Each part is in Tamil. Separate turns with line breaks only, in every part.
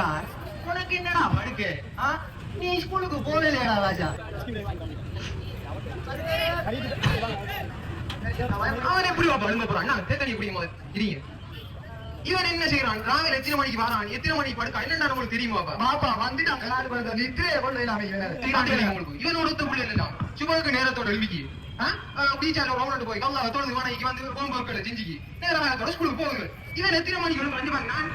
செஞ்சுட்டான் உனக்கு என்னடா படுக்கு? நீ ஸ்கூலுக்கு போகலையா ராஜா. அவன் எப்படி படுங்க போறான்? நான் தேத்தனி எப்படி இருங்க இவன் என்ன செய்யறான் ராவில எத்தனை மணிக்கு வரான்? எத்தனை மணிக்கு படுக்கா? என்னடா உங்களுக்கு தெரியுமா பாப்பா வந்துட்டான். நித்திரைய கொண்டு இவனோட ஒத்த புள்ள இல்ல சும்மாக்கு நேரத்தோட எழுதிக்கி. பீச்சால ரவுண்ட் போய் கல்லா தொடர்ந்து வாடா இங்க வந்து ஹோம் ஒர்க் செஞ்சுக்கி. நேரம் நேரத்தோட ஸ்கூலுக்கு போகுங்க இவன் எத்தனை மணிக்கு ரெண்டு மணி நான்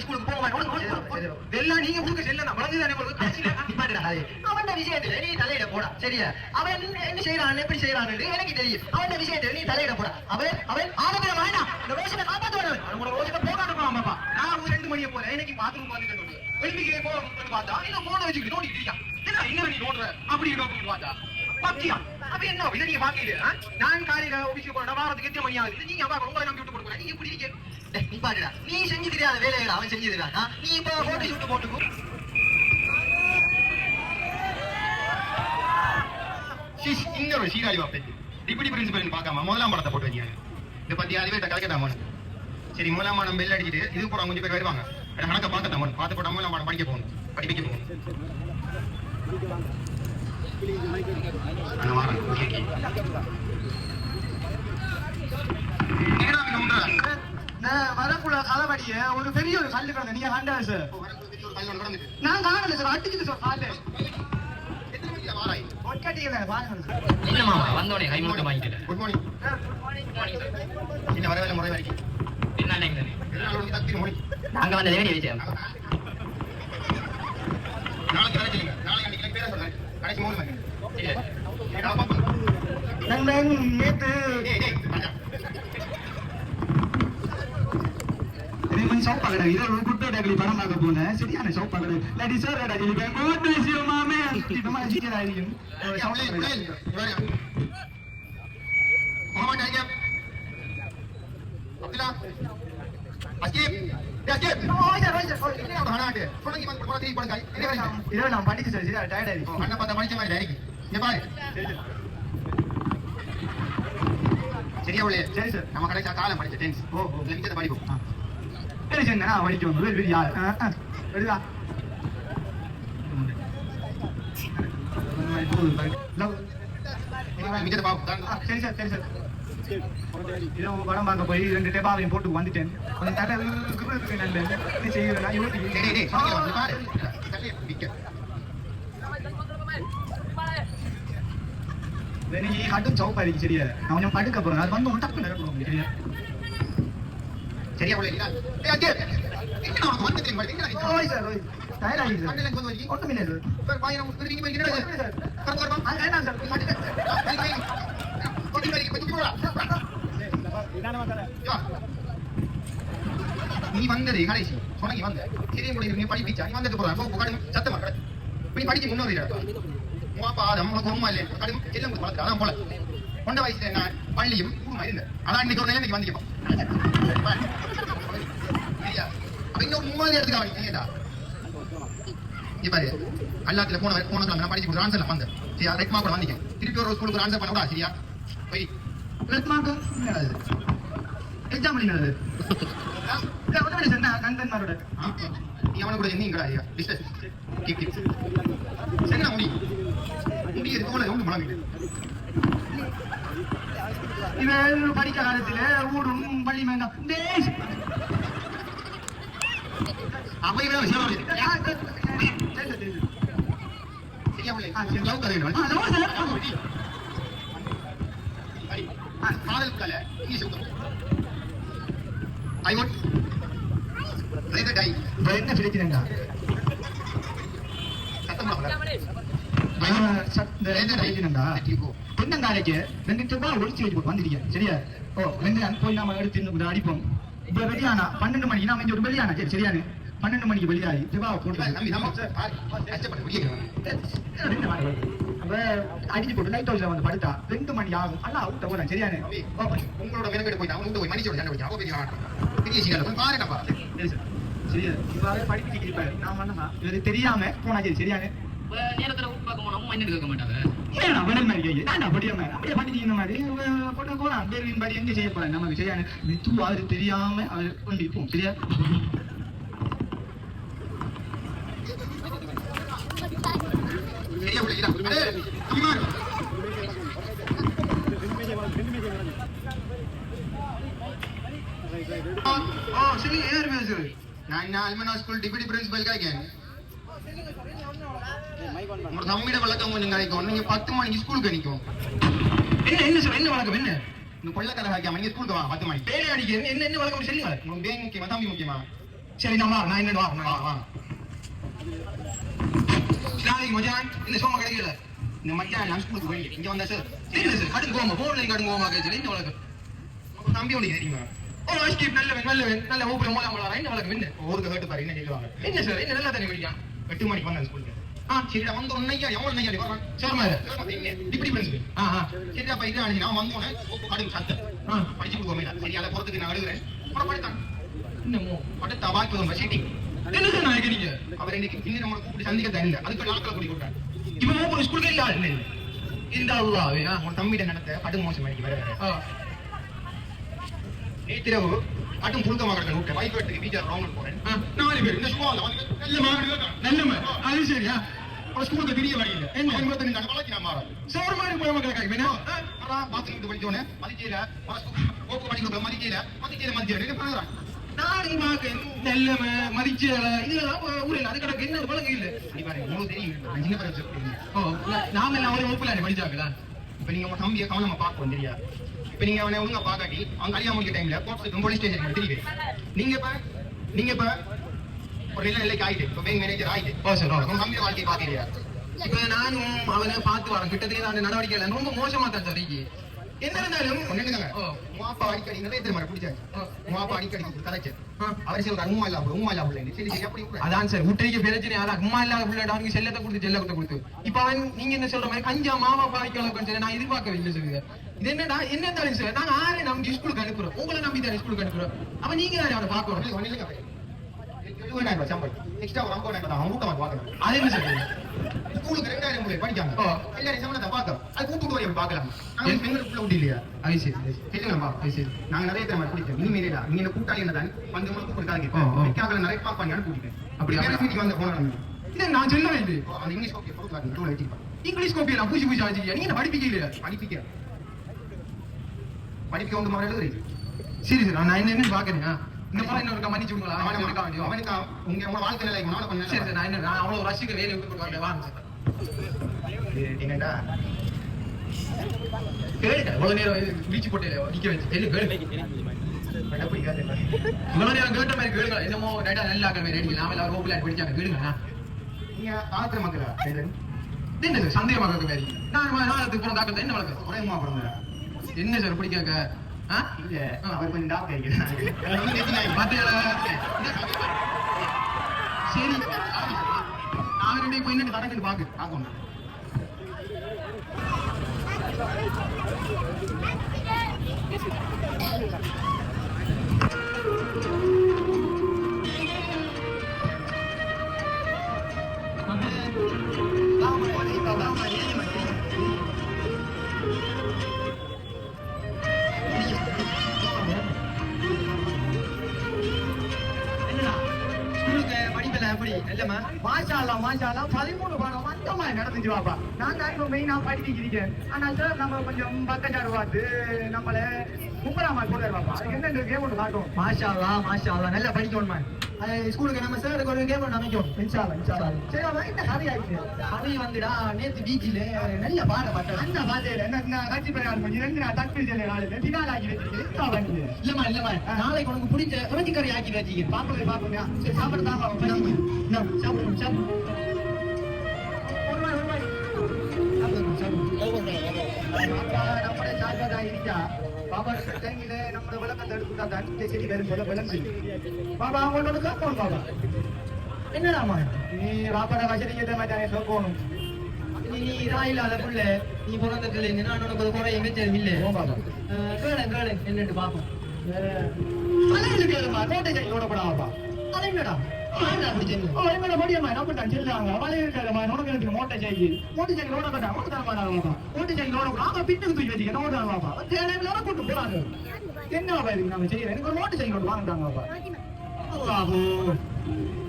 ஸ்கூலுக்கு மாட்டேன். இதெல்லாம் நீங்க கொடுக்க செல்ல வழங்குதானே உங்களுக்கு கடைசியில அவன் விஷயத்துல நீ தலையிட போடா சரியா? அவன் என்ன- என்ன செய்யறான் எப்படி செய்யறான் எனக்கு தெரியும். அவன் விஷயத்துல நீ தலையிட போடா. அவன் அவன் ஆரோக்கியம் வேண்டாம் இந்த ரோஷனை காப்பாத்துவான் அவனோட ரோஷனை போகாட்டு பாப்பா. நான் ரெண்டு மணியை போல எனக்கு பாத்ரூம் பார்த்துட்டு வெளியே போக பார்த்தா நீங்க போன வச்சுக்கிட்டு நோண்டிட்டு இருக்கான். என்ன நீ நோடுற அப்படி நோக்கி பார்த்தா பத்தியா? அப்ப என்ன இதை நீங்க பாக்கல நான் காலையில ஆபீஸ்க்கு போறேன் வாரத்துக்கு எத்தனை மணி ஆகுது? நீங்க அப்பா உங்களை நம்பி விட்டு கொடுக்குறேன். நீ எப்படி இருக்க நீ பாடுடா நீ செஞ்சு தெரியாத வேலைகளை அவன் செஞ்சு தெரியாதா? நீ இப்ப போட்டோ ஷூட் போட்டுக்கோ.
ஷிஷ், இங்க ஒரு சீராளி வாப்பேன் டிப்டி பிரின்சிபல் பார்க்காம முதலாம் படத்தை போட்டு வைக்காங்க இதை பத்தி அதுவே கலக்கட்டாம சரி முதலாம் படம் பெல் அடிச்சிட்டு இது போட கொஞ்சம் பேர் வருவாங்க. ஆனா கணக்க பார்க்கட்டாம பார்த்து போட்டாமல் முதலாம் படம் படிக்க போகணும். படிப்பிக்க போகணும்.
வரக்குள்ள களவடிய ஒரு பெரிய ஒரு கல்லு கிடந்த. நீங்க கண்டா சார். நான் காணல சார். அடிச்சுட்டு சார் காலு.
வந்தோடனே கை மட்டும் வாங்கிக்கிறேன்
குட் மார்னிங் என்ன வரவேல முறை வரைக்கும்
என்ன அங்க வந்த லேடி வச்சேன்
நாளைக்கு வேலை செய்யுங்க நாளைக்கு அன்னைக்கு எனக்கு பேரை சொல்றேன் கடைசி மூணு மணி
நண்பன் நேத்து.
டேய் டேய் வாடா.
கொஞ்சம் சோப்பா கடை. இது ஒரு குட்டை டேக்லி படம் பார்க்க போனேன். சரியான சோப்பா கடை. லேடி சார் கடை ஜெயிப்பேன் கோட் பிளஸ் யூ மாமே? சுத்தமா ஜிக்கரா இருக்கும்
உள்ளே, உள்ளே, இங்க வாங்க. முகமது அய்யப். அப்துல்லா. அஸ்கீப். ஏய், அஸ்கீப். என்ன ஒரு ஹனாட்டு? வந்து போனா திருப்பி போடுங்க. என்ன வேணும்?
இதோ நான் படிச்சு சார் டயர்ட்
ஓ, மாதிரி இங்க பாரு. சரியா உள்ளே?
சரி சார்
நம்ம காலம் படிச்ச டென்ஸ்
ஓ, ஓ.
படிப்போம்
சரி சரி நான் யார்
மிச்சத்தை பாப்போம்
சரி சார் சரி சார் இதோ படம் பார்க்க போய் ரெண்டு டேபாவையும் போட்டு வந்துட்டேன். கொஞ்சம் தலை இருக்கிறதுக்கு நல்ல என்ன செய்யறேன்
டேய், டேய், டேய், சொன்னீங்க, வந்து பாரு. தள்ளி நிக்க.
நீ கட்டும் சவுப்பா இருக்கு சரியா? நான் கொஞ்சம் படுக்க போறேன். அது வந்து டக்கு நடக்கணும் சரியா?
சரியா உள்ளே?
சார்.
நீ வந்தது கடைசி சொன்னி வந்த சிறிய மொழி நீ படிப்பிச்சா நீ வந்தது போறா போக்கு கடும் சத்தமா நீ படிச்சு முன்னோரி உங்க அப்பா அது உனக்கு உண்மை இல்லை கடும் செல்லம் வளர்த்து அதான் போல கொண்ட வயசுல நான் பள்ளியும் ஊருமா இருந்தேன் அதான் இன்னைக்கு ஒரு நிலைமைக்கு அப்ப இன்னொரு மூணு இடத்துக்கு அவன் இல்லையா இப்ப அல்லாத்துல போன போன நான் படிச்சு ஒரு ஆன்சர்ல வந்தேன் சரியா ரெட் மார்க் வந்தீங்க திருப்பி ஒரு ஸ்கூலுக்கு ஆன்சர் பண்ண சரியா போய்
ரத்மாக்கு என்னது எக்ஸாம்
அவனை கூட என்னீங்களா ஐயா நான் முடி. முடி போல முழங்கு.
இவன் படிக்க காலத்துல ஊடும் பள்ளி மேங்காம்
அப்ப இவன் விஷயம் வருது.
ஆ, சரி, சரி, சரி, சரி.
சரியா பிள்ளை
ஆ, சரி.
லவ் கதை
ஆ,
வேணும்
லவ் கதை.
சரி ஆ, காதல் கலை English I want rather die
என்ன பிரச்சனைடா
சத்தம்
தென்னங்காலைக்கு ரெண்டு ரூபாய் ஒழிச்சு வச்சு வந்துட்டீங்க சரியா ஓ ரெண்டு போய் நாம எடுத்து இன்னும் அடிப்போம் இப்ப வெளியானா பன்னெண்டு மணிக்கு நாம இங்க ஒரு வெளியானா சரி சரியானு பன்னெண்டு மணிக்கு வெளியாகி ரூபாவை போட்டு
நம்ம
அப்ப அடிச்சு போட்டு லைட் ஹவுஸ்ல வந்து படுத்தா ரெண்டு மணி ஆகும். அல்ல அவுட்ட போறேன். சரியானு?
உங்களோட மெனக்கெட்டு போய் அவங்க போய் சண்டை வைக்க அவ பெரிய. பெரிய சீக்கிரம்
சரி சார். சரியா? இவாவே படிப்பிட்டு இருப்பாரு நான் பண்ணா இவரு தெரியாம போனா சரி சரியானு?
நேரத்துல வீட்டு பார்க்க போனா என்ன கேட்க மாட்டாங்க
மாதிரி நான் அப்படியே மாதிரி அப்படியே பண்ணிட்டு இந்த மாதிரி போட்டா போலாம் பேரின் படி எங்க செய்ய போறேன்? நமக்கு சரியான? மித்து அவரு தெரியாம அவர் கொண்டிருப்போம் சரியா
சரியா பிள்ளைங்களா? அடே, அம்மா.
ஆ சொல்லுங்க யார் பேசுறது
நான் இந்த அல்மனா ஸ்கூல் டிப்யூட்டி பிரின்சிபல் கிடைக்கேன் உங்க தம்பிட வழக்கம் கொஞ்சம் கிடைக்கும் நீங்க பத்து மணிக்கு ஸ்கூலுக்கு நிற்கும்
என்ன என்ன சார் என்ன வழக்கம் என்ன
இந்த கொள்ளக்கதை வைக்காம நீங்க ஸ்கூலுக்கு வா பத்து மணிக்கு
வேலை அடிக்க என்ன என்ன வழக்கம் சொல்லுங்க
உங்களுக்கு பேங்க் முக்கியமா தம்பி முக்கியமா
சரி நான் வா நான் என்ன வா
வா
நாளைக்கு மச்சான் இந்த சோமா கிடைக்கல
இந்த மச்சான் நான் ஸ்கூலுக்கு போய் இங்க வந்தா சார்
தெரியல சார் கடும் போமா போன்ல கடும் கோமா கேச்சு இந்த
உலகம் தம்பி உனக்கு தெரியுமா
ஓ ஐஸ்கிரீம் நல்லவன் நல்லவன் நல்ல ஊப்பில மூலம் மூலம் என்ன உலகம் என்ன
ஊருக்கு கேட்டு பாரு என்ன சொல்லுவாங்க
என்ன சார் என்ன நல்லா தண்ணி குடிக்கான்?
எட்டு மணிக்கு வந்தேன் ஸ்கூலுக்கு ஆ சரிடா வந்த உன்னையா எவ்வளவு நையா வரான்
சரிம்மா இது.
டிப்யூட்டி
ஆ ஆ.
சரிடா பையன் இது நான் வந்தோடனே கடும் சத்தம்.
ஆ
படிச்சு கொடுக்கோமே சரி அதை நான் அழுகுறேன். அப்புறம் படித்தான் பாக்கி வந்து சீட்டிங்
என்ன சார் நான் கேட்டீங்க
அவர் இன்னைக்கு இன்னும் நம்மளை கூப்பிட்டு சந்திக்க தரல அதுக்கு நாட்களை கூட்டி கொடுத்தாரு
இவன் மூப்பர் ஸ்கூலுக்கு இல்ல இல்லை இந்த அல்லாவே
உன் தம்பிட்ட நடத்த கடும் மோசம் அடிக்க வர நேத்திரவு கடும் புழுக்க மகர்கள் விட்டு வைஃப் எடுத்துக்கு வீட்டை ரவுண்ட் போறேன். நாலு பேர். இந்த சும்மா நல்ல மகன்
நல்லம அது சரியா
ஸ்கூலுக்கு பெரிய வழியில்
சோறு மாதிரி போய் மக்கள் காய்க்கு என்ன
பாத்ரூம் படிச்சோன்னே மதிக்கையில ஓப்பு படிக்க மதிக்கையில மதிக்கையில
நல்லம மதிச்சல இதெல்லாம் ஊரில் அது கிடக்கு என்ன பழக்கம் இல்ல.
நீ பாருங்க உங்களுக்கு தெரியும். நான் சின்ன பிறகு சொல்றேன்
ஓ நாம எல்லாம் ஒரு வகுப்புல படிச்சாங்களா?
இப்ப நீங்க உங்க தம்பியை கவனமா பார்க்க தெரியா இப்ப நீங்க அவனை ஒழுங்கா பார்க்காட்டி அவன் கல்யாணம் முடிக்க டைம்ல கோர்ட்ஸ் போலீஸ் ஸ்டேஷன் தெரியுது. நீங்க இப்ப நீங்க இப்ப ஒரு நிலை நிலைக்கு ஆயிட்டு இப்ப பேங்க் மேனேஜர் ஆயிட்டு
ஓ சார்
உங்க தம்பி வாழ்க்கையை பாக்கலையா
இப்ப நானும் அவனை பார்த்து வரேன் கிட்டத்தட்ட நடவடிக்கை ரொம்ப மோசமா தான் சார்
உங்க அப்பா அடிக்கடி நிறைய தெரியுமா? பிடிச்சாச்சு அப்பா அடிக்கடி கதைச்சு. அவர் சொல்றாரு உமா இல்ல உமா இல்ல பிள்ளை சரி சரி அப்படி கூட
அதான் சார் உட்டரிக்க பிரச்சனை அதான் அம்மா இல்லாத பிள்ளைட அவனுக்கு செல்லத்தை கொடுத்து செல்ல கொடுத்து. கொடுத்து இப்ப அவன் நீங்க என்ன சொல்ற மாதிரி கஞ்சா மாமா பாய்க்க அளவுக்கு சொல்லி நான் எதிர்பார்க்கவே இல்லை சொல்லுங்க இது என்னடா என்ன தானே சார்? நாங்க ஆறே நம்பி ஸ்கூலுக்கு அனுப்புறோம். உங்களை நம்பி தானே ஸ்கூலுக்கு அனுப்புறோம். அப்ப நீங்க தானே அவனை
இல்லைங்க எழுபதாயிரம் ரூபாய் சம்பளம் எக்ஸ்ட்ரா ஒரு ஐம்பதாயிரம் ரூபாய் அவங்க கூட்டமா பார்க்கணும்.
அது என்ன சார்
ஸ்கூலுக்கு ரெண்டாயிரம் பிள்ளை படிக்காங்க. எல்லாரும் சம்பளத்தை பார்க்கறோம் அது வரையும் பார்க்கலாம். விட்டு இல்லையா?
சரி அது சரி.
நாங்க நிறைய கூட்டாளி என்னதான்? வந்து உங்களுக்கு கூப்பிட்டு
ஓ, ஓ.
வைக்காக நிறைய பாப்பாங்க கூட்டிட்டேன்
அப்படி,
அப்படி
அப்படி.
மீட்டிங் வந்து போனாங்க
இது நான் சொல்ல
அந்த இங்கிலீஷ் டூல வச்சிருப்பாங்க
இங்கிலீஷ் கோப்பி எல்லாம் பூசி பூசி நீங்க படிப்பிக்க இல்லையா?
படிப்பிக்க. படிப்பிக்க ஒன்று மாதிரி எழுதுறீங்க.
சரி சார். நான் என்ன என்னன்னு பாக்குறேன். இந்த மாதிரி இன்னொரு மன்னிச்சு விடுங்களா
அவனுக்கு
அவனுக்கு வேண்டியோ
அவனுக்கு உங்க உங்களோட வாழ்க்கை நிலை உன்னால
சரி
கொஞ்சம்
சார் நான் என்ன நான் அவ்வளவு ரசிக்க வேலையை விட்டு கொடுக்க வாங்க
என்னடா
கேளுங்க இவ்வளவு நேரம் போட்டு நிக்க வச்சு கேளுங்க இவ்வளவு நேரம் கேட்ட மாதிரி கேளுங்க என்னமோ ரைட்டா நல்லா மாதிரி எல்லாரும் ரோப்ல படிச்சாங்க கேளுங்க
நீங்க ஆத்திர மக்களா இது
என்ன சார் சந்தேகமாக இருக்க மாதிரி நான் நாளத்துக்கு போன தாக்கத்தை என்ன என்ன சார் பிடிக்காங்க
இல்ல
ஆ.
அவர் கொஞ்சம் டாக்டர் இருக்கிறாங்க
பாத்தீங்களா சரி நான் ரெண்டு போய் என்ன நடக்குது பாக்கு
ஆகும்
ஸ்கூலுக்கு இல்லம்மா மாஷாலாம் மாஷாலா பதிமூணு பாடம் மொத்தமா மாதிரி நடந்துச்சு பாப்பா நான் தான் இப்போ மெயினா படிக்கிறேன் ஆனா சார் நம்ம கொஞ்சம் பக்கச்சாடு பார்த்து நம்மள முப்பதாம் கூட போடுறாரு பாப்பா அதுக்கு என்ன கேம் ஒன்று காட்டும் மாஷாலா மாஷாலா நல்லா படிக்கணுமா ஸ்கூலுக்கு நம்ம சார் ஒரு கேம் அமைக்கும். இன்ஷால்லா இன்ஷால்லா சரி அவன் என்ன ஹரி ஆயிடுச்சு ஹரி வந்துடா நேத்து பீச்சில நல்ல பாட பார்த்தேன். அந்த பாத்தையில என்ன காட்சி பிரகாரம் பண்ணி ரெண்டு நான் தட்டு செல்ல நாள் தினால் ஆக்கி வச்சிருக்கேன் இல்லம்மா இல்லம்மா. நாளைக்கு உனக்கு பிடிச்ச இறைச்சி கறி ஆக்கி வச்சிருக்கேன் பாப்பவே பாப்போங்க சரி சாப்பிட தான் சாப்பிடுவோம் சாப்பிடுவோம். ஒரு வாய், ஒரு வாய். சாப்பிடுவோம், சாப்பிடுவோம். பாப்பா, நம்முடைய சார்பாதா இருக்கா? பாப்பா, தேங்கில நம்முடைய விளக்கத்தை எடுத்துட்டா தான் இந்த செடி வரும் போல விளங்கு. பாப்பா, அவங்கள்ட்ட வந்து கேட்போம் பாப்பா. என்னடாம்மா நீ பாப்பாட வசதிக்கு மாதிரி தானே சொல்லணும் நீ இதா இல்லாத புள்ள. நீ உனக்கு குறை கேளு கேளு. என்னட்டு பாப்போம் கை ஓடப்படாப்பா அது என்னடா
ஓ, எங்கட என்ன பண்ணிட்டான் செல்லாங்க வலை இருக்கிறமா உனக்கு எனக்கு மோட்டை சைக்கிள் மோட்டை சைக்கிள் ஓட கட்டா ஓட்ட தர மாட்டாங்க மோட்டை சைக்கிள் ஓட நாங்க பின்னுக்கு தூக்கி கூட்டு போறாங்க என்ன இதுக்கு நம்ம செய்யறோம் எனக்கு ஒரு மோட்டை சைக்கிள் ஒன்று வாங்கிட்டாங்க அல்லாஹோ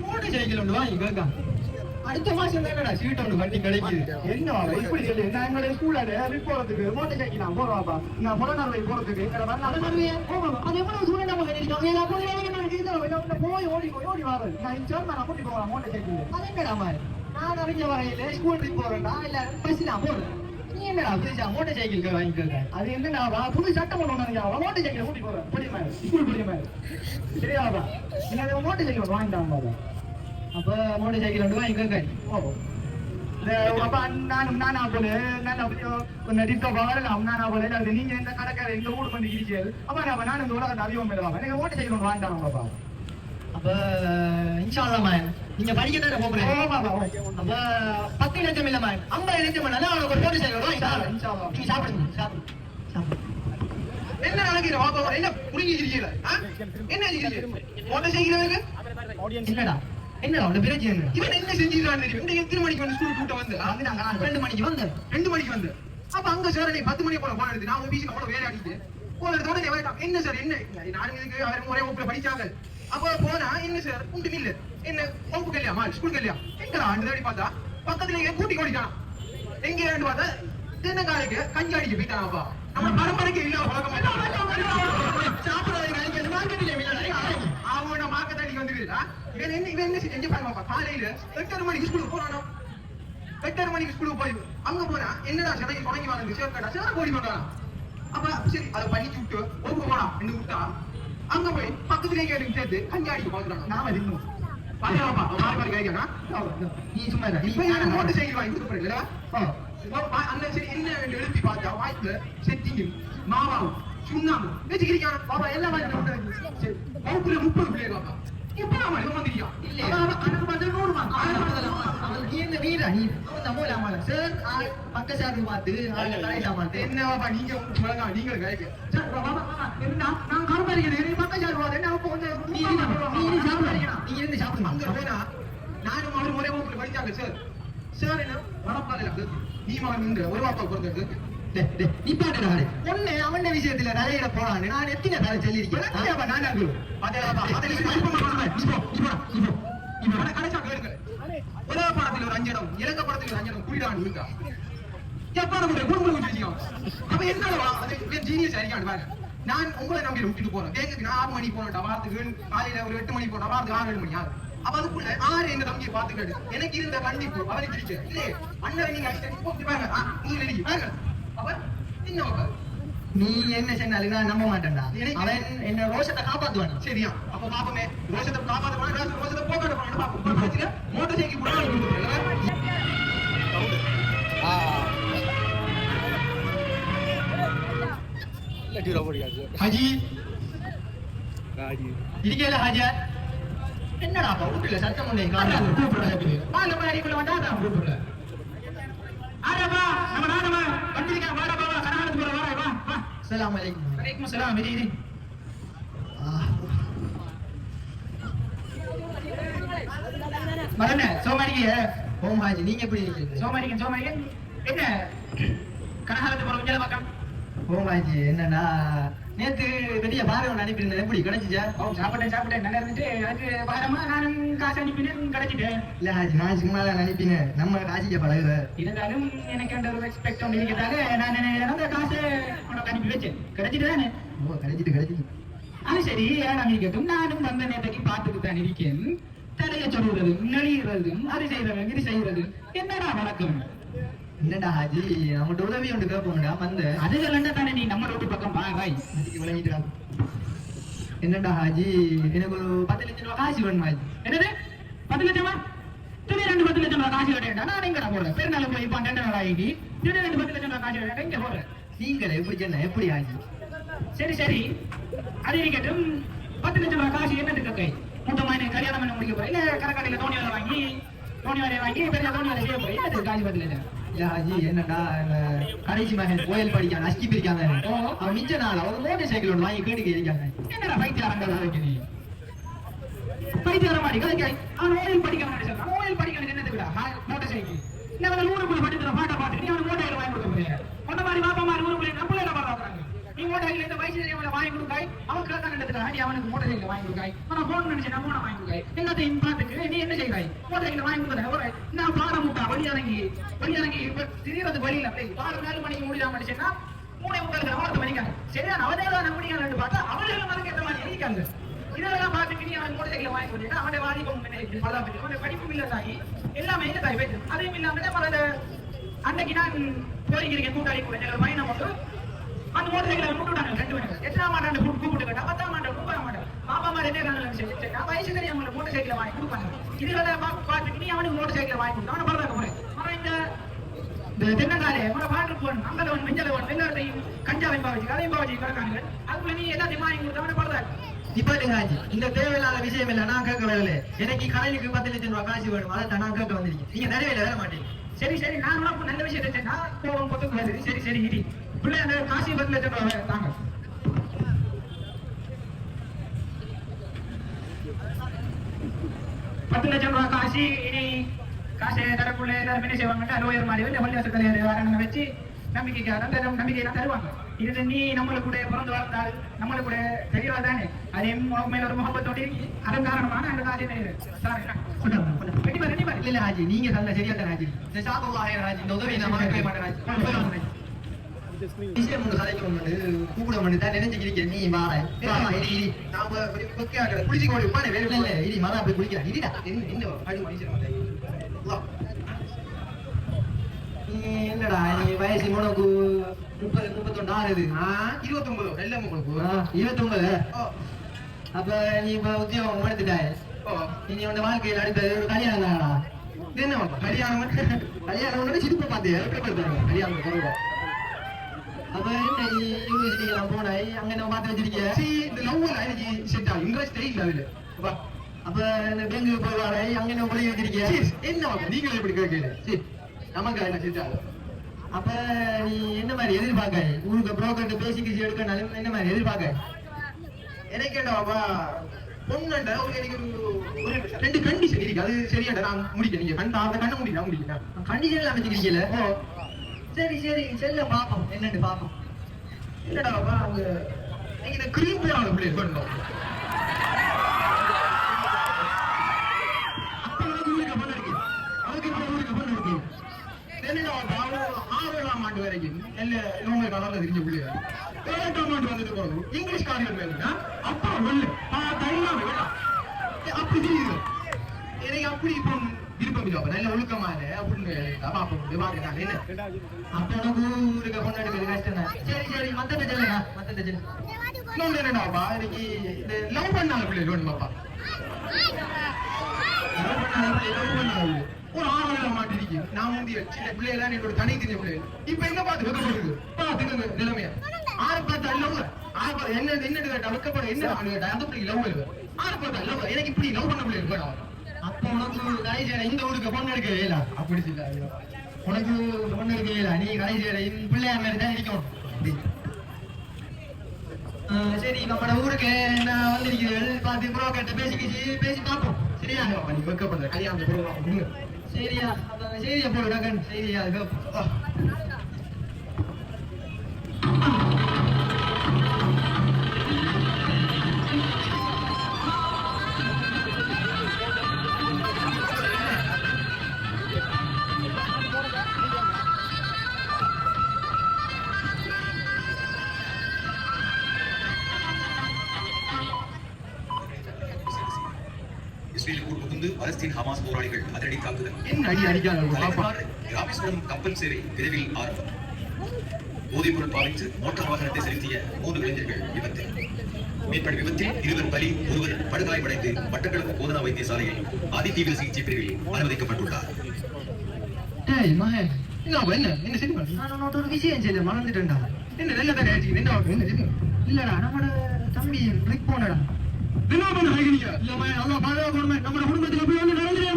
மோட்டர் சைக்கிள் ஒன்று வாங்கி அடுத்த மாசம் தானடா சீட் ஒன்று வண்டி கிடைக்குது என்ன இப்படி சொல்லு நான் எங்களுடைய ரிப் போறதுக்கு மோட்டர் சைக்கிள் நான் போறவாப்பா நான் புலனர்வை போறதுக்கு அது எவ்வளவு சூழ்நிலை நம்ம கிடைக்கும் எல்லா போய் ஓடி ஓடி வரது நான் சேர்மா நான் கூட்டி போவேன் மோட்டர் சைக்கிள் அது என்னடா மாதிரி நான் அறிஞ்ச வரையில ஸ்கூல் ட்ரிப் போறேன்டா இல்ல பஸ் நான் போறேன் நீ என்னடா புதுசா மோட்டர் சைக்கிள் வாங்கிக்க அது என்னடா புது சட்டம் ஒன்று நினைக்கிறேன் மோட்டர் சைக்கிள் கூட்டி போறேன் புரியுமா ஸ்கூல் புரியுமா சரியாப்பா என்ன மோட்டர் சைக்கிள் வாங்கிட்டாங்க அப்ப மோட்டர் சைக்கிள் வந்து ஓ. நானும் நானா போல நான் நானா போல இல்லாது நீங்க இந்த கடைக்கார இந்த ஊடு பண்ணி இருக்கீங்க அப்ப நான் நானும் இந்த உலகத்தை அதிகம் எனக்கு சைக்கிள் ஒன்று வாங்கிட்டாங்க பாப்பா அப்ப. இன்ஷால்லா நீங்க படிக்க தானே அப்ப பத்து லட்சம் இல்ல மேம் ஐம்பது லட்சம் பண்ணா அவனுக்கு ஒரு சைக்கிள் வாங்கி நீங்க சாப்பிடுங்க சாப்பிடுங்க
என்ன நடக்கிற பாப்பா என்ன புரிஞ்சு இருக்கீங்க என்ன சைக்கிள்
என்னடா என்ன அவ்வளவு பிரச்சனை என்ன?
இவன் என்ன செஞ்சிருக்கான்னு தெரியும். இந்த எத்தனை மணிக்கு வந்து ஸ்கூல் கூட்ட வந்து?
அங்க நாங்க ரெண்டு மணிக்கு வந்தேன்
ரெண்டு மணிக்கு வந்து. அப்ப அங்க சார் நீ பத்து மணி போல போன எடுத்து நான் பீச்சுக்கு அவ்வளவு வேலை அடிட்டு போன எடுத்த உடனே என்ன சார் என்ன? நானும் இதுக்கு அவர் ஒரே வகுப்புல படிச்சாங்க. அப்ப போனா என்ன சார் உண்டு இல்ல என்ன? வகுப்பு கல்யாமா ஸ்கூல் இல்லையா எங்கடா ஆண்டு தேடி பார்த்தா? பக்கத்துல எங்க கூட்டி கொடிட்டான் எங்க பார்த்தா? தென்னங்காலைக்கு கஞ்சி அடிக்க போயிட்டானப்பா. நம்ம பரம்பரைக்கு இல்ல பழக்கம்? சாப்பிடாத அவனோட மார்க்கெட் அடிக்க வந்துருக்கா இவன் என்ன இவன் என்ன செஞ்சு பாருங்கப்பா காலையில எட்டரை மணிக்கு ஸ்கூலுக்கு போறானோ? எட்டரை மணிக்கு ஸ்கூலுக்கு போய் அங்க போனா என்னடா சிலைக்கு தொடங்கி வாங்க சேர் கடா சேர போடி பண்றான் அப்ப சரி அதை பண்ணி விட்டு ஒரு போனா ரெண்டு விட்டா அங்க போய் பக்கத்துலயே கேட்டு சேர்த்து கஞ்சாடிக்கு பாக்குறாங்க
நாம
மாறி மாறி கேட்கறான்.
நீ சும்மா?
மோட்டர் சைக்கிள் வாங்கி கொடுக்குறீங்களா அந்த சரி என்ன எழுப்பி பார்த்தா வாய்ப்புல செட்டிங்கும் மாவாவும் சுண்ணாமும் வச்சுக்கிறீங்க பாப்பா எல்லாம் வாங்கி முப்பது பிள்ளைங்க பாப்பா. அவன்
சார்
நீங்க நீங்க
நான்
அங்க நானும் அவரும் ஒரே படிச்சாங்க சார் சார் என்ன வனப்பாதையில நீ மகன் ஒரு வாப்பா பிறந்தது
நிப்பாட்டுடா ஒண்ணு அவன் விஷயத்துல தலையிட போறான்னு நான் எத்தனை தலை சொல்லியிருக்கேன்?
நான் அங்கு அதேப்பா அதை நீ மதிப்பு பண்ணணும் நீ போ நீ போ நீ போ. நீ போ. கடைசா கேளுங்க உலக படத்துல ஒரு அஞ்சனம் இலங்க படத்துல ஒரு அஞ்சனம் குடிடான்னு இருக்கா? கூட குடும்பம் வச்சிருக்கோம் அப்ப என்னடா ஜீனியஸ் ஆയിരിக்கான்னு பாருங்க நான் உங்களை நம்பி விட்டுட்டு போறேன். கேக்குக்கு நான் ஆறு மணி போனேன் வாரத்துக்கு காலையில ஒரு எட்டு மணி போனேன் வாரத்துக்கு ஆறு ஏழு மணி அப்ப அதுக்குள்ள ஆறு எங்க தம்பியை பார்த்து கேட்டு எனக்கு இருந்த கண்டிப்பு இருக்கு. இல்லையே? அண்ணன் நீங்க பாருங்க. நீங்க பாருங்க. அப்ப என்ன பாப்பா?
நீ என்ன சொன்னாலும் நான் நம்ப மாட்டேன்டா. அவன் என்ன ரோஷத்தை காப்பாத்துவான்?
சரியா. அப்ப பாப்போமே ரோஷத்தை காப்பாத்த போனா ரோஷத்தை போகாத போனா பாப்போம். பாத்துங்க மோட்டர் சைக்கிள் கூட வாங்கி கொடுத்துருங்க
ஹாஜி. இருக்கல ஹாஜா. என்னடா அப்பா வீட்டுல சத்தம் பண்ணி கூப்பிடுறேன். கூப்பிடுறேன் ஆரப்பா நம்ம நானமா வந்திருக்கேன் வாடா பாவா கரகாலத்து போற வா வா அஸ்ஸலாமு அலைக்கும் வலைக்கும் அஸ்ஸலாம் இது இது மரண சோமாரிக்கு ஓம் ஹாஜி நீங்க எப்படி இருக்கீங்க சோமாரிக்கன் சோமாரிக்கன் என்ன கனகாலத்து போற உஞ்சல பக்கம் ஓம் ஹாஜி என்னன்னா நேத்து வெளிய பாரு ஒன்று அனுப்பியிருந்தேன். எப்படி கிடைச்சிச்சா? ஓ சாப்பிட்டேன் சாப்பிட்டேன். நல்லா இருந்துட்டு அதுக்கு பாரமா நானும் காசு அனுப்பினேன் கிடைச்சிட்டேன். இல்ல நான் சும்மா தான் அனுப்பினேன். நம்ம காசிக்க பழகுற. இருந்தாலும் எனக்கு அந்த ஒரு ரெஸ்பெக்ட் ஒன்று இருக்கிறதால நான் அந்த காசை உனக்கு அனுப்பி வச்சேன். கிடைச்சிட்டு தானே ஓ கிடைச்சிட்டு கிடைச்சிட்டு. அது சரி. ஏழாம் இருக்கட்டும் நானும் வந்த நேரத்துக்கு பார்த்துட்டு தான் இருக்கேன். தலைய சொல்றதும் நெளிகிறதும் அது செய்யறதும் இது செய்யறது என்னடா வழக்கம்? என்னடா ஹாஜி நம்மகிட்ட உதவி ஒன்று கேட்போம்டா வந்து. அதுகள் தானே நீ நம்ம ரோட்டு பக்கம் பாய் அதுக்கு விளங்கிட்டு என்னடா ஹாஜி எனக்கு ஒரு பத்து லட்சம் ரூபாய் காசு வேணும் ஹாஜி என்னது? பத்து லட்சமா? திடீர் ரெண்டு பத்து லட்சம் ரூபாய் காசு வேண்டாம் நான் எங்கடா போடுறேன் பெருநாள் போய் இப்போ ரெண்டு நாள் ஆகி திடீர் ரெண்டு பத்து லட்சம் ரூபாய் காசு வேண்டாம் எங்க போடுறேன் நீங்களே எப்படி சொன்ன எப்படி ஆகி சரி சரி. அது இருக்கட்டும் பத்து லட்சம் ரூபாய் காசு என்னதுக்கு கை மூட்டமா எனக்கு கல்யாணம் பண்ண முடிக்க போறேன். இல்ல கரக்காட்டில தோணி வேலை வாங்கி தோணி வேலை வாங்கி பெரிய தோணி வேலை செய்ய போறேன். என்னது காசு பத்து லட்சம்? இல்ல என்னடா கடைசி மகன் கோயில் படிக்கான் அஸ்கி பிரிக்காங்க அவன் மிச்ச நாள் அவர் மோட்டர் சைக்கிள் ஒன்று வாங்கி கேட்டு இருக்காங்க. என்னடா பைத்தியாரங்கள் இருக்கு நீ?
மாதிரி அவன் ஓயில் படிக்கணும் நினைச்சான் ஓயில் படிக்கணும் என்னது விட? மோட்டர் சைக்கிள் இந்த ஊருக்குள்ள படிக்கிற பாட்டை பாட்டு நீ அவன் மோட்டர் வாங்கி கொடுக்க முடியாது உன்ன மாதிரி பாப்பா மாதிரி ஊருக்குள்ள நம்மள என்ன பார்க்கறாங்க நீ மோட்டர் சைக்கிள் இந்த வயசு வாங்கி கொடுக்காய். அவன் கிழக்கா நடத்துறா நீ அவனுக்கு மோட்டர் சைக்கிள் வாங்கி கொடுக்காய். போன் நினைச்சேன் நான் வாங்கி கொடுக்காய். எல்லாத்தையும் பார்த்துட்டு நீ என்ன செய்கிறாய்? மோட்டர் சைக்கிள் வாங்கி கொடுத்தா ஒரு நான் பாட முட்டா வெளியிறங்கி வெளியிறங்கி இப்ப நாலு மணிக்கு முடியாம நினைச்சேன்னா மூணை முக்கால் அவரத்து மணிக்காங்க பார்த்தா அவர்களும் அதுக்கு ஏற்ற மாதிரி இதெல்லாம் பார்த்துட்டு நீ அவன் வாங்கி கொடுத்தா படிப்பும் இல்லை தாயி எல்லாமே இல்லை தாய் போயிட்டு அதையும் இல்லாம அன்னைக்கு நான் போயிருக்கிறேன் கூட்டாளி கூட மட்டும் அந்த மோட்டர் சைக்கிளை விட்டுட்டாங்க ரெண்டு பேரும் எத்தனாம் ஆண்டாண்டு கூப்பிட்டு கேட்டா பத்தாம் ஆண்டு முப்பதாம் ஆண்டு பாப்பா மாதிரி என்ன நான் வயசு தெரியும் அவங்களுக்கு மோட்டர் சைக்கிள் வாங்கி கொடுப்பாங்க. இதெல்லாம் பார்த்து பார்த்துட்டு நீ அவனுக்கு மோட்டர் சைக்கிள் வாங்கி கொடுத்தா அவனை பரவாயில்ல போறேன் ஆனா இந்த தென்னங்காலே உன பாட்டு போன் அங்கலவன் மிஞ்சலவன் வெள்ளாட்டையும் கஞ்சாவையும் பாவச்சி கதையும் பாவச்சி கிடக்காங்க அதுக்குள்ள நீ எல்லாத்தையும் வாங்கி கொடுத்தா அவனை பரவாயில்ல
நிப்பாட்டுங்க ஆஜி இந்த தேவையில்லாத விஷயம் இல்ல நான் கேட்க வரல எனக்கு கடனுக்கு பத்து லட்சம் ரூபாய் காசு வேணும் அதை நான் கேட்க வந்திருக்கேன். நீங்க நிறைவேல வேற மாட்டீங்க.
சரி சரி நான் உனக்கு நல்ல விஷயம் செஞ்சேன்னா கோபம் பொத்துக்கு வருது சரி சரி இடி பிள்ளை அந்த காசி பத்து லட்சம் ரூபாய் தாங்க பத்து லட்சம் ரூபாய் காசி இனி காசை தரக்குள்ள என்ன செய்வாங்கன்னா லோயர் மாதிரி வந்து பள்ளிவாச தலைவர் வரணும்னு வச்சு நம்பிக்கைக்கு அந்த நம்பிக்கை தான் தருவாங்க. இது நீ நம்மளுக்கு கூட பிறந்து வளர்ந்தால் நம்மளுக்கு கூட தெரியவா தானே? அதே மேல ஒரு முகப்பத்தோடு அதன் காரணமான அந்த காசை வெட்டி பாரு
இல்ல இல்ல ஆஜி நீங்க நல்ல சரியா தான் இந்த உதவி நான் மறக்கவே மாட்டேன். விஷயம் கதைக்கு கூப்பிட நீ வார.
நாம குளிச்சு வேலை
இல்ல இல்ல இடி மரம் குளிக்கிறேன் இடிடா
என்ன
என்னடா வயசு உனக்கு முப்பது முப்பத்தொன்னு ஆகுது
இருபத்தொன்பது நல்ல உங்களுக்கு
இருபத்தொன்பது அப்ப நீ இப்ப உத்தியோகம் எடுத்துட்டாய்
ஓ.
இனி உன் வாழ்க்கையில் அடுத்த ஒரு கல்யாணம் தானடா?
இது என்ன கல்யாணம்
கல்யாணம் ஒன்று சிரிப்பை பார்த்து கல்யாணம் கல்யாணம் அப்ப என்ன நீ யூனிவர்சிட்டிக்கெல்லாம் போனாய்? அங்க நம்ம பார்த்து
சரி இந்த லவ் எனக்கு செட் ஆகும் இன்ட்ரெஸ்டே இல்ல அதுல வா.
அப்ப இந்த பெங்களூர் போய் வாராய் அங்க நம்ம போய் வச்சிருக்கிய
என்ன நீங்களே இப்படி கேட்கல சரி நமக்கு என்ன செட்
அப்ப நீ என்ன மாதிரி எதிர்பார்க்க ஊருக்கு புரோக்கர்ட்ட பேசி கிசி எடுக்கனாலும் என்ன மாதிரி எதிர்பார்க்க
எனக்கு என்னடாப்பா பொண்ணுண்ட ஒரு எனக்கு ஒரு ஒரு ரெண்டு கண்டிஷன் இருக்கு. அது சரியாடா நான் முடிக்க நீங்க கண் அந்த கண்ணை முடியும் முடிக்கலாம் முடிக்கிறேன்.
அமைச்சிக்கிறீங்கல்ல வச்சுக்கிறீங்கல்ல சரி சரி செல்ல பாப்போம் என்னன்னு பாப்போம்
என்னடாப்பா அவங்க இந்த கிரீம் போறாங்க பண்ணணும்
அப்ப உனக்கு ஊருக்கு பொண்ணு இருக்கு அவருக்கு இப்ப ஊருக்கு பொண்ணு இருக்கு
என்னடா பாவம் ஆறாம் ஆண்டு வரைக்கும் நல்ல நோம்பு கலர்ல தெரிஞ்ச பிள்ளையா ஏழாம் ஆண்டு வந்துட்டு போறது இங்கிலீஷ் காரியல் வேணும்னா அப்பா வெள்ளு தைரியமா அப்படி தெரியுது. எனக்கு அப்படி இப்போ விருப்பம் இல்லை. அப்ப நல்ல ஒழுக்கமான அப்படின்னு பாப்போம் பாக்குறாங்க என்ன?
அப்ப உனக்கு இருக்க பொண்ணு கஷ்டம் சரி சரி மத்தட்ட சொல்லுங்க மத்தட்ட சொல்லு.
இன்னொன்று என்னடாப்பா இன்னைக்கு இந்த லவ் பண்ணாங்க பிள்ளை லோன் பாப்பா லவ் பண்ணாங்க பிள்ளை லவ் பண்ணாங்க ஒரு ஆறு மாட்டிருக்கு நான் முந்தி சின்ன எல்லாம் என்னோட தனி தெரிஞ்ச பிள்ளை இப்ப என்ன பார்த்து வெக்கப்படுது பாத்துக்கங்க நிலைமையா? ஆறு பார்த்தா லவ் ஆறு என்ன என்ன கேட்டா வெக்கப்பட என்ன கேட்டா? அந்த பிள்ளைக்கு லவ் இல்லை. ஆறு பார்த்தா லவ் எனக்கு இப்படி லவ் பண்ண பிள்ளை
அப்ப உனக்கு கடைசியில இந்த ஊருக்கு பொண்ணு எடுக்க வேலா
அப்படி சொல்ல
உனக்கு பொண்ணு எடுக்க வேலா நீ கடைசியில இந்த பிள்ளையார் மாதிரி தான் இருக்கணும். சரி நம்மட ஊருக்கு நான் வந்திருக்கிறேன். பார்த்து புரோக்கர்ட்ட பேசிக்கிச்சு. பேசி பார்ப்போம். சரியா?
நீ வெக்கப்படுற கல்யாணம் போடுவாங்க
சரியா சரியா போடு டக்கன் சரியா
சேவை விரைவில் ஆரம்பம். போதைப்பொருள் பாவித்து மோட்டார் வாகனத்தை செலுத்திய மூன்று இளைஞர்கள் விபத்து மேற்படி விபத்தில் இருவர் பலி ஒருவர் படுகாயமடைந்து மட்டக்களப்பு போதனா வைத்தியசாலையில் அதிதீவிர சிகிச்சை பிரிவில் அனுமதிக்கப்பட்டுள்ளார்.
டேய் மகன்
என்ன நல்ல தானே என்ன
இல்லடா நம்மட தம்பி போனடா.
என்ன பண்ண
இல்ல நம்ம குடும்பத்துல போய் வந்து நடந்துடே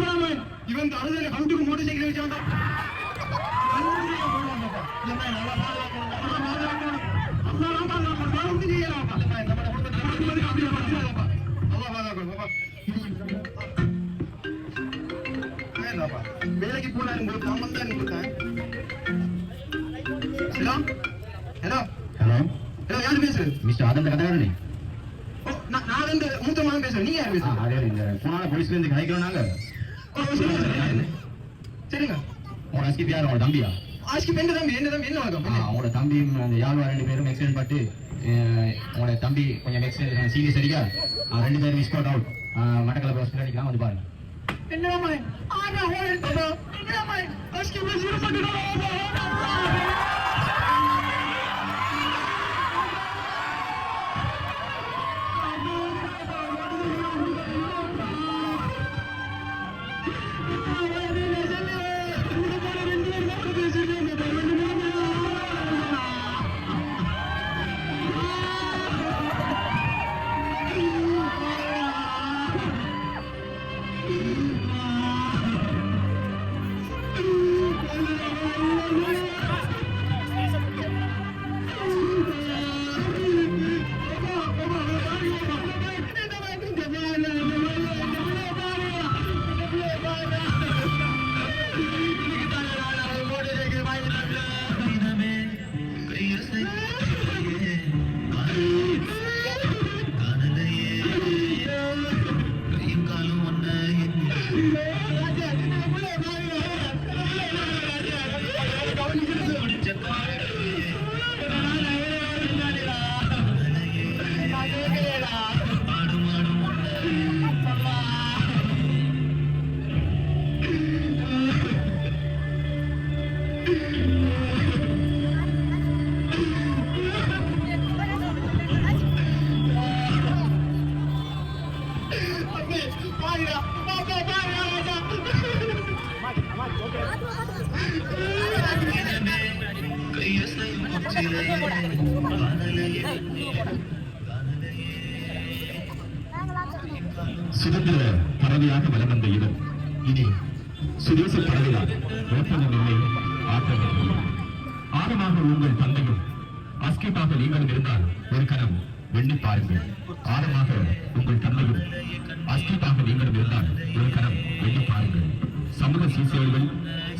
இவன் அழுதலை கவுண்டுக்கு மோட்டர் சைக்கிள் வச்சாண்டா வேலைக்கு போனாலும் தாமத்தான் கொடுத்தேன் ஹலோ ஹலோ
ஹலோ
ஹலோ யாரு பேசுறது
மிஸ்டர் அதந்த
கதகாரணி நான் வந்து மூத்த மகன் பேசுறேன் நீங்க யார்
பேசுறேன் போனால போலீஸ்ல இருந்து கதைக்கிறோம் நாங்க
சரிங்க
உங்களோட எஸ்கி யார்? உங்களோட தம்பியா?
ஆஸ்கி என்ன தம்பி? என்ன தம்பி? என்ன வழக்கம்
ஆ, உங்களோட தம்பி அந்த யாழ்வா ரெண்டு பேரும் ஆக்சிடென்ட் பட்டு உங்களோட தம்பி கொஞ்சம் ஆக்சிடென்ட் சீரியஸ் அடிக்கா? ரெண்டு பேரும் மிஸ் அவுட் மட்டக்களப்பு ஹாஸ்பிட்டல் அடிக்கலாம் வந்து பாருங்க.
ஆனா ஹோல்
பறவையாக இடம் இனி சுதேச பறவையாக ஓட்டமில்லை ஆழமாக உங்கள் தந்தையும் அஸ்கேட்டாக நீங்களும் இருந்தால் ஒரு கணம் எண்ணி பாருங்கள். ஆழமாக உங்கள் தந்தையும் அஸ்கேட்டாக நீங்களும் இருந்தால் ஒரு கணம் எண்ணி பாருங்கள். சமூக சீர்கேடுகள்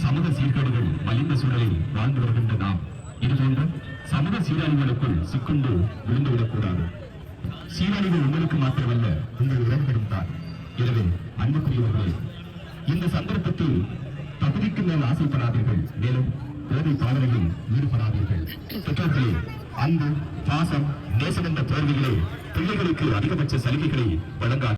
சமூக சீர்கேடுகள் மலிந்த சூழலில் வாழ்ந்து வருகின்ற நாம். இதுபோன்ற சமூக சீரழிவுகளுக்குள் சிக்குண்டு விழுந்துவிடக் கூடாது. சீரழிவு உங்களுக்கு மாத்திரமல்ல உங்கள் உறவுகளும் தான். எனவே அன்புக்குரியவர்களே இந்த சந்தர்ப்பத்தில் தகுதிக்கு மேல் ஆசைப்படாதீர்கள். மேலும் போதை பாடல்களில் ஈடுபடாதீர்கள். பெற்றோர்களே அன்பு பாசம் நேசம் என்ற தோல்விகளே பிள்ளைகளுக்கு அதிகபட்ச சலுகைகளை வழங்காது.